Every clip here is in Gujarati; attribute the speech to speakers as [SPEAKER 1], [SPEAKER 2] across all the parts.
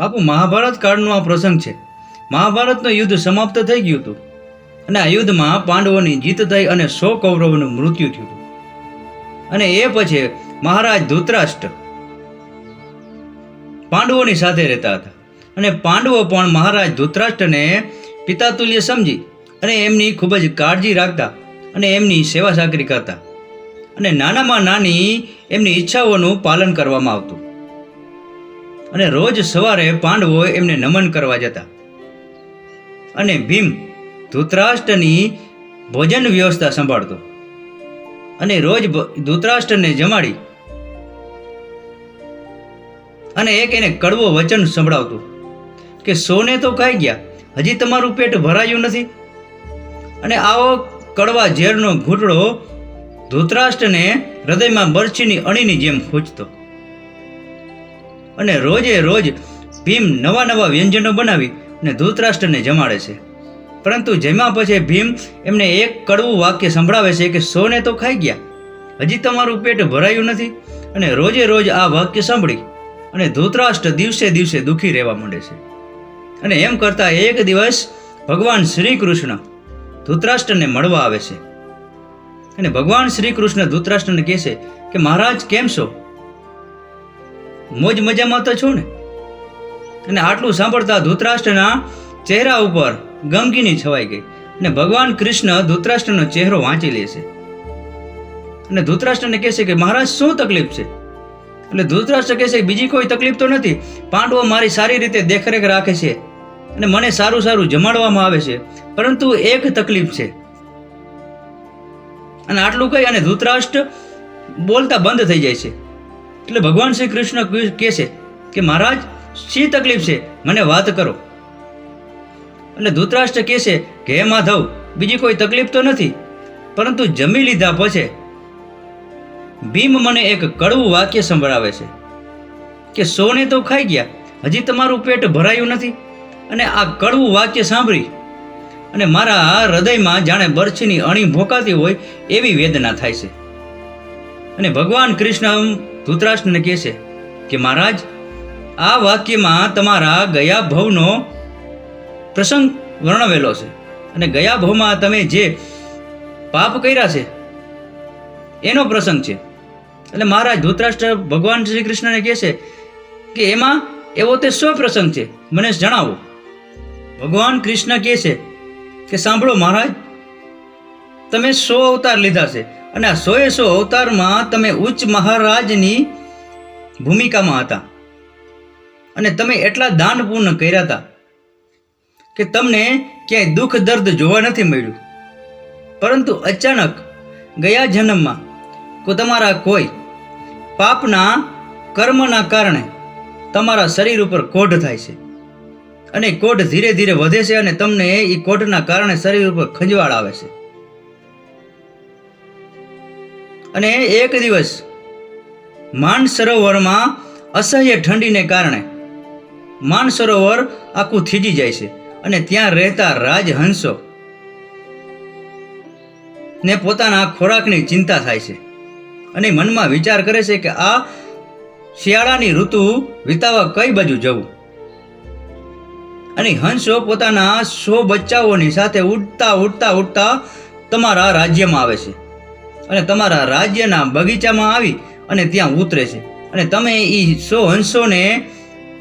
[SPEAKER 1] બાપુ, મહાભારત કાળનો આ પ્રસંગ છે. મહાભારતનું યુદ્ધ સમાપ્ત થઈ ગયું હતું અને આ યુદ્ધમાં પાંડવોની જીત થઈ અને સો કૌરવોનું મૃત્યુ થયું હતું. અને એ પછી મહારાજ ધૃતરાષ્ટ્ર પાંડવોની સાથે રહેતા હતા. અને પાંડવો પણ મહારાજ ધૃતરાષ્ટ્રને પિતાતુલ્ય સમજી અને એમની ખૂબ જ કાળજી રાખતા અને એમની સેવા સાકરી કરતા અને નાનામાં નાની એમની ઈચ્છાઓનું પાલન કરવામાં આવતું. અને રોજ સવારે પાંડવો એમને નમન કરવા જતા. અને ભીમ ધૃતરાષ્ટ્રની ભોજન વ્યવસ્થા સંભાળતો. અને રોજ ધૂતરાષ્ટ્રને જમાડી અને એક એને કડવો વચન સંભળાવતું કે સોને તો ખાઈ ગયા, હજી તમારું પેટ ભરાયું નથી? અને આવો કડવા ઝેરનો ઘૂંટડો ધૃતરાષ્ટ્રને હૃદયમાં બરછીની અણીની જેમ ખૂંચતો. અને રોજે રોજ ભીમ નવા નવા વ્યંજનો બનાવી અને ધૃતરાષ્ટ્રને જમાડે છે. પરંતુ જેમાં પછી ભીમ એમને એક કડવું વાક્ય સંભળાવે છે કે સોને તો ખાઈ ગયા. હજી તમારું પેટ ભરાયું નથી અને રોજે રોજ આ વાક્ય સાંભળી અને ધૃતરાષ્ટ્ર દિવસે દિવસે દુઃખી રહેવા માંડે છે. અને એમ કરતાં એક દિવસ ભગવાન શ્રી કૃષ્ણ ધૃતરાષ્ટ્રને મળવા આવે છે. અને ભગવાન શ્રી કૃષ્ણ ધૃતરાષ્ટ્રને કહે છે કે, મહારાજ, કેમ છો? મોજ મજામાં તો છો ને? અને આટલું સાંભળતા ધૃતરાષ્ટ્રના ચહેરા ઉપર ગમગીની છવાઈ ગઈ અને ભગવાન કૃષ્ણ ધૃતરાષ્ટ્રનો ચહેરો વાંચી લે છે. અને ધૂતરાષ્ટ્રને કહેશે કે, મહારાજ, શું તકલીફ છે? એટલે ધૂતરાષ્ટ્ર કહેશે બીજી કોઈ તકલીફ તો નથી. પાંડવો મારી સારી રીતે દેખરેખ રાખે છે અને મને સારું સારું જમાડવામાં આવે છે. પરંતુ એક તકલીફ છે. અને આટલું કહી અને ધૃતરાષ્ટ્ર બોલતા બંધ થઈ જાય છે. એટલે ભગવાન શ્રી કૃષ્ણ કહે છે કે મહારાજ, શી તકલીફ છે? મને વાત કરો. એટલે ધૂતરાષ્ટ્ર કહે છે કે, હે માધવ, બીજી કોઈ તકલીફ તો નથી, પરંતુ જમી લીધા પછી ભીમ મને એક કડવું વાક્ય સંભળાવે છે કે, સોને તો ખાઈ ગયા, હજી તમારું પેટ ભરાયું નથી. અને આ કડવું વાક્ય સાંભળી અને મારા હૃદયમાં જાણે બરછીની અણી ભોકાતી હોય એવી વેદના થાય છે. અને ભગવાન કૃષ્ણ ધૃતરાષ્ટ્રને કહે છે કે મહારાજ, આ વાક્યમાં તમારા ગયા ભવનો પ્રસંગ વર્ણવેલો છે અને ગયા ભવમાં તમે જે પાપ કર્યા છે, એનો પ્રસંગ છે. એટલે મહારાજ ધૃતરાષ્ટ્ર ભગવાન શ્રી કૃષ્ણને કહે છે કે એમાં એવો તે સ્વ પ્રસંગ છે. મને જણાવો. ભગવાન કૃષ્ણ કહે છે કે સાંભળો મહારાજ તમે સો અવતાર લીધા છે. અને આ સોએ સો અવતારમાં તમે ઉચ્ચ મહારાજની ભૂમિકામાં હતા. અને તમે એટલા દાનપૂર્ણ કર્યા હતા કે તમને ક્યાંય દુઃખ દર્દ જોવા નથી મળ્યું. પરંતુ અચાનક ગયા જન્મમાં કો તમારા કોઈ પાપના કર્મના કારણે તમારા શરીર ઉપર કોઢ થાય છે. અને કોઢ ધીરે ધીરે વધે છે અને તમને એ કોઢના કારણે શરીર ઉપર ખંજવાળ આવે છે. અને એક દિવસ માન સરોવરમાં અસહ્ય ઠંડીને કારણે માન સરોવર આખું થીજી જાય છે અને ત્યાં રહેતા રાજહંસો ને પોતાના ખોરાકની ચિંતા થાય છે અને મનમાં વિચાર કરે છે કે આ શિયાળાની ઋતુ વિતાવા કઈ બાજુ જવું? અને હંસો પોતાના સો બચ્ચાઓની સાથે ઉડતા ઉડતા ઉડતા તમારા રાજ્યમાં આવે છે. અને તમારા રાજ્યના બગીચામાં આવી અને ત્યાં ઉતરે છે. અને તમે એ સો હંસોને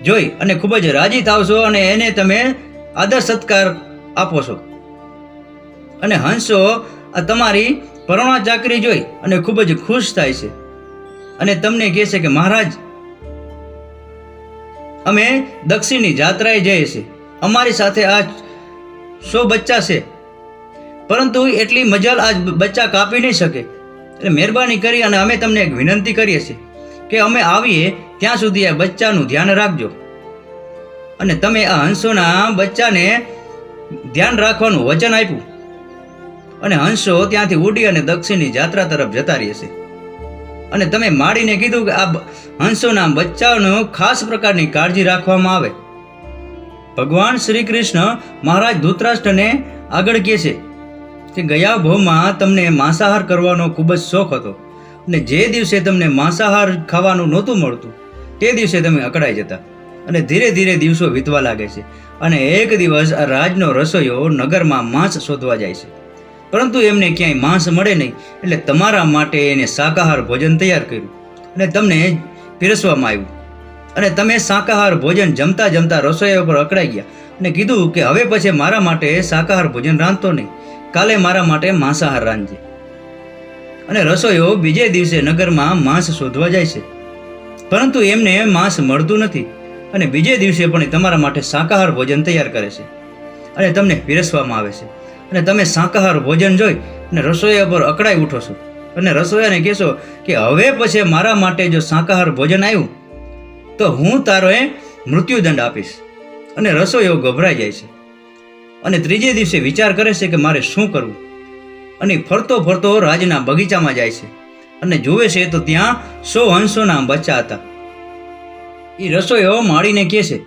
[SPEAKER 1] જોઈ અને ખૂબ જ રાજી થાવ છો અને એને તમે આદર સત્કાર આપો છો. અને હંસો આ તમારી પરોણા ચાકરી જોઈ અને ખૂબ જ ખુશ થાય છે. અને તમને કહે છે કે મહારાજ, અમે દક્ષિણની જાત્રાએ જઈએ છીએ. અમારી સાથે આ સો બચ્ચા છે. પરંતુ એટલી મજલ આજ બચ્ચા કાપી નહીં શકે. એટલે મહેરબાની કરી અને અમે તમને એક વિનંતી કરીએ છીએ કે અમે આવીએ ત્યાં સુધી આ બચ્ચાનું ધ્યાન રાખજો. અને તમે આ હંસોના બચ્ચાને ધ્યાન રાખવાનું વચન આપ્યું. અને હંસો ત્યાંથી ઉડી અને દક્ષિણની જાત્રા તરફ જતા રહે છે. અને તમે માડીને કીધું કે આ હંસોના બચ્ચાઓનો ખાસ પ્રકારની કાળજી રાખવામાં આવે. ભગવાન શ્રી કૃષ્ણ મહારાજ ધૃતરાષ્ટ્રને આગળ કહે છે કે ગયા ભોમાં તમને માંસાહાર કરવાનો ખૂબ જ શોખ હતો. અને જે દિવસે તમને માંસાહાર ખાવાનું નહોતું મળતું, તે દિવસે તમે અકળાઈ જતા. અને ધીરે ધીરે દિવસો વીતવા લાગે છે. અને એક દિવસ આ રાજનો રસોઈયો નગરમાં માંસ શોધવા જાય છે. પરંતુ એમને ક્યાંય માંસ મળે નહીં, એટલે તમારા માટે એને શાકાહાર ભોજન તૈયાર કર્યું. અને તમને પીરસવામાં આવ્યું. અને તમે શાકાહાર ભોજન જમતા જમતા રસોઈયા ઉપર અકળાઈ ગયા. અને કીધું કે હવે પછી મારા માટે શાકાહાર ભોજન રાંધતો નહીં. કાલે મારા માટે માંસાહાર રાંધજે. અને રસોઈઓ બીજે દિવસે નગરમાં માંસ શોધવા જાય છે. પરંતુ એમને માંસ મળતું નથી અને બીજે દિવસે પણ તમારા માટે શાકાહાર ભોજન તૈયાર કરે છે. અને તમને પીરસવામાં આવે છે. અને તમે શાકાહાર ભોજન જોઈ અને રસોઈયા પર અકળાઈ ઉઠો છો. અને રસોઈયાને કહેશો કે હવે પછી મારા માટે જો શાકાહાર ભોજન આવ્યું, તો હું તારો એ મૃત્યુદંડ આપીશ. અને રસોઈયો ગભરાઈ જાય છે. અને ત્રીજે દિવસે વિચાર કરે છે કે મારે શું કરવું? અને ફરતો ફરતો રાજના બગીચામાં જાય છે અને જુએ છે તો ત્યાં સો હંસોના બચ્ચા હતા. એ રસોઈઓ માળીને કહે છે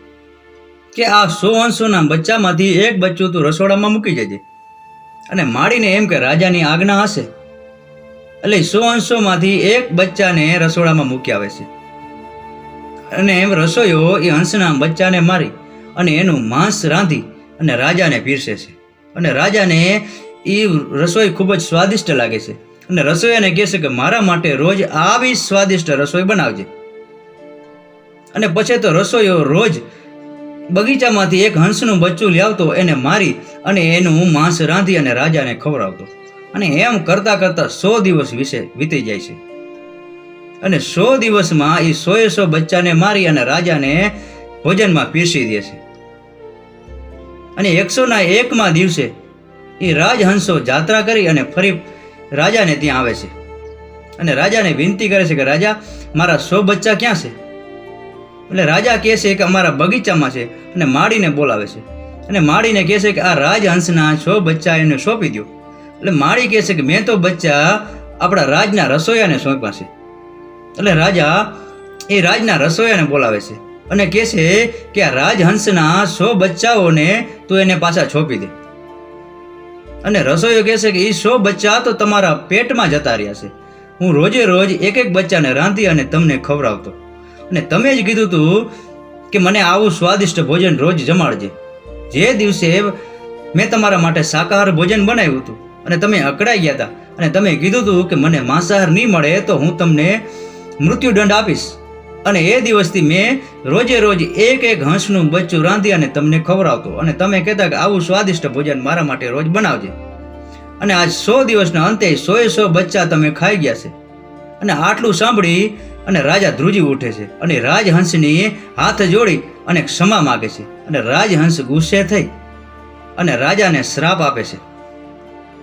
[SPEAKER 1] કે આ સો હંસોના બચ્ચામાંથી એક બચ્ચું તું રસોડામાં મૂકી જજે. અને માળીને એમ કે રાજાની આજ્ઞા હશે. એટલે સો હંસોમાંથી એક બચ્ચાને રસોડામાં મૂકી આવે છે. અને એમ રસોઈઓ એ હંસના બચ્ચાને મારી અને એનું માંસ રાંધી અને રાજાને પીરસે છે. અને રાજાને એ રસોઈ ખૂબ જ સ્વાદિષ્ટ લાગે છે. અને રસોઈયાને કહે છે કે મારા માટે રોજ આવી સ્વાદિષ્ટ રસોઈ બનાવજે. અને પછી તો રસોઈયો રોજ બગીચામાંથી એક હંસનું બચ્ચું લાવતો એને મારી અને એનું માંસ રાંધી અને રાજાને ખવડાવતો. અને એમ કરતા કરતા સો દિવસ વિશે વીતી જાય છે. અને સો દિવસમાં એ સોએ સો બચ્ચાને મારી અને રાજાને ભોજનમાં પીરસી દે છે. અને એકસોના એકમાં દિવસે એ રાજહંસો જાત્રા કરી અને ફરી રાજાને ત્યાં આવે છે. અને રાજાને વિનંતી કરે છે કે, રાજા, મારા સો બચ્ચા ક્યાં છે? એટલે રાજા કહે છે કે, અમારા બગીચામાં છે. અને માળીને બોલાવે છે. અને માળીને કહે છે કે, આ રાજહંસના સો બચ્ચા એને સોંપી દો એટલે માળી કહે છે કે, મેં તો બચ્ચા આપણા રાજના રસોઈયાને સોંપ્યા છે. એટલે રાજા એ રાજના રસોઈયાને બોલાવે છે. અને કહે છે કે આ રાજહંસના સો બચ્ચાઓને તું એને પાછા છોપી દે. અને રસોઈયો કહે છે કે એ સો બચ્ચા તો તમારા પેટમાં જતા રહ્યા છે. હું રોજે રોજ એક એક બચ્ચાને રાંધી અને તમને ખવડાવતો. અને તમે જ કીધું તું કે મને આવું સ્વાદિષ્ટ ભોજન રોજ જમાડજે. જે દિવસે મેં તમારા માટે શાકાહાર ભોજન બનાવ્યું હતું અને તમે અકળાઈ ગયા હતા અને તમે કીધું હતું કે મને માંસાહાર નહીં મળે તો હું તમને મૃત્યુદંડ આપીશ. અને એ દિવસથી મેં રોજે રોજ એક એક હંસનું બચ્ચું રાંધી અને તમને ખવડાવતો અને તમે કહેતા કે આવું સ્વાદિષ્ટ ભોજન મારા માટે રોજ બનાવજે. અને આજ સો દિવસના અંતે સોએ સો બચ્ચા તમે ખાઈ ગયા છે. અને આટલું સાંભળી અને રાજા ધ્રુજી ઉઠે છે. અને રાજહંસની હાથ જોડી અને ક્ષમા માગે છે. અને રાજહંસ ગુસ્સે થઈ અને રાજાને શ્રાપ આપે છે.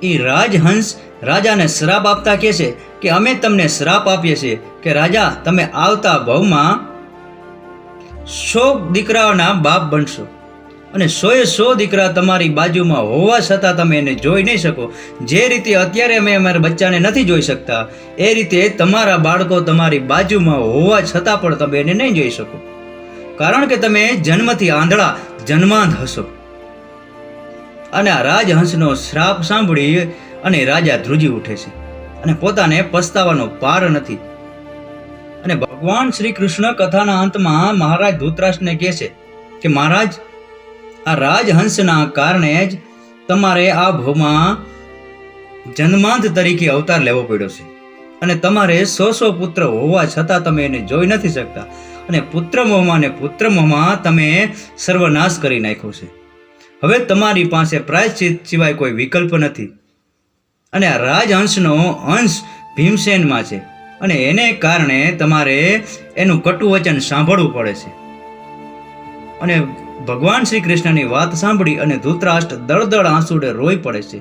[SPEAKER 1] એ રાજહંસ રાજાને શ્રાપ આપતા કહે છે કે અમે તમને શ્રાપ આપીએ છીએ કે રાજા, તમે આવતા ભવમાં સો દીકરાઓના બાપ બનશો. અને સોએ સો દીકરા તમારી બાજુમાં હોવા છતાં તમે એને જોઈ નહીં શકો. જે રીતે અત્યારે અમે અમારા બચ્ચાને નથી જોઈ શકતા, એ રીતે તમારા બાળકો તમારી બાજુમાં હોવા છતાં પણ તમે એને નહીં જોઈ શકો. કારણ કે તમે જન્મથી આંધળા, જન્માંધ હશો. અને આ રાજહંસનો શ્રાપ સાંભળી અને રાજા ધ્રુજી ઉઠે છે. અને પોતાને પસ્તાવાનો પાર નથી. અને ભગવાન શ્રી કૃષ્ણ કથાના અંતમાં મહારાજ ધૂતરાષ્ટ્રને કહે છે કે, મહારાજ, આ રાજહંસના કારણે જ તમારે આ ભૂમાં જન્માંત તરીકે અવતાર લેવો પડ્યો છે. અને તમારે સો સો પુત્ર હોવા છતાં તમે એને જોઈ નથી શકતા. અને પુત્ર મોહમાં ને પુત્ર મોહમાં તમે સર્વનાશ કરી નાખ્યો છે. હવે તમારી પાસે પ્રાયશ્ચિત સિવાય કોઈ વિકલ્પ નથી. અને આ રાજહંસનો અંશ ભીમસેનમાં છે. અને એને કારણે તમારે એનું કટુ વચન સાંભળવું પડે છે. અને ભગવાન શ્રી કૃષ્ણની વાત સાંભળી અને ધૂતરાષ્ટ્ર દળદળ આંસુડે રોઈ પડે છે.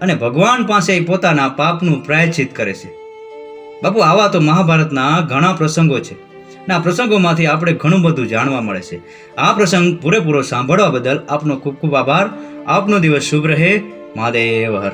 [SPEAKER 1] અને ભગવાન પાસે પોતાના પાપનું પ્રાયશ્ચિત કરે છે. બાપુ, આવા તો મહાભારતના ઘણા પ્રસંગો છે. આ પ્રસંગોમાંથી આપણે ઘણું બધું જાણવા મળે છે. આ પ્રસંગ પૂરેપૂરો સાંભળવા બદલ આપનો ખૂબ ખૂબ આભાર. આપનો દિવસ શુભ રહે. મહાદેવ હર.